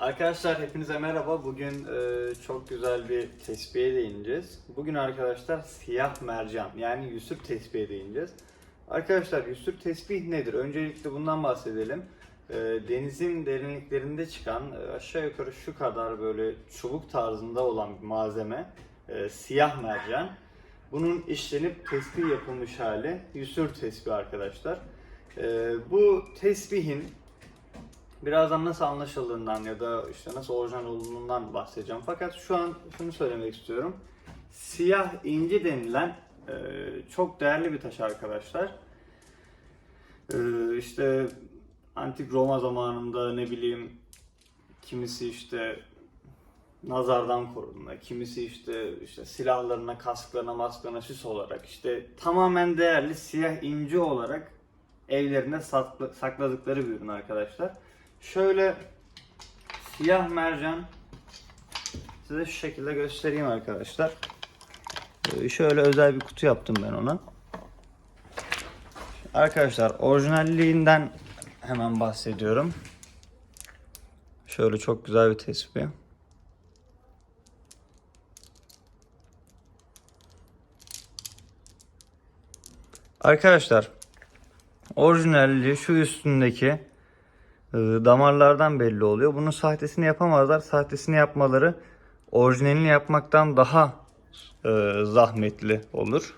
Arkadaşlar hepinize merhaba. Bugün e, çok güzel bir tespihe değineceğiz. Bugün arkadaşlar siyah mercan yani yusuf tespihe değineceğiz. Arkadaşlar yusuf tesbih nedir? Öncelikle bundan bahsedelim. E, denizin derinliklerinde çıkan e, aşağı yukarı şu kadar böyle çubuk tarzında olan bir malzeme e, siyah mercan. Bunun işlenip tesbih yapılmış hali yusuf tesbih arkadaşlar. E, bu tesbihin Birazdan nasıl anlaşıldığından ya da işte nasıl orijinal olduğundan bahsedeceğim. Fakat şu an şunu söylemek istiyorum. Siyah inci denilen e, çok değerli bir taş arkadaşlar. E, işte antik Roma zamanında ne bileyim kimisi işte nazardan korunma, kimisi işte işte silahlarına, kasklarına, masklarına süs olarak işte tamamen değerli siyah inci olarak evlerinde sakla- sakladıkları bir ürün arkadaşlar. Şöyle siyah mercan size şu şekilde göstereyim arkadaşlar. Ee, Şöyle özel bir kutu yaptım ben ona. Arkadaşlar orijinalliğinden hemen bahsediyorum. Şöyle çok güzel bir tespih. Arkadaşlar orijinalliği şu üstündeki damarlardan belli oluyor. Bunun sahtesini yapamazlar. Sahtesini yapmaları orijinalini yapmaktan daha e, zahmetli olur.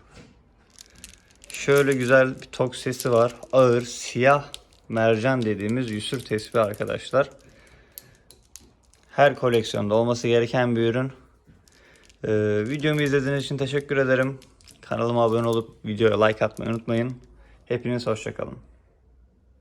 Şöyle güzel bir tok sesi var. Ağır, siyah mercan dediğimiz yusur tesbih arkadaşlar. Her koleksiyonda olması gereken bir ürün. E, videomu izlediğiniz için teşekkür ederim. Kanalıma abone olup videoya like atmayı unutmayın. Hepiniz hoşçakalın.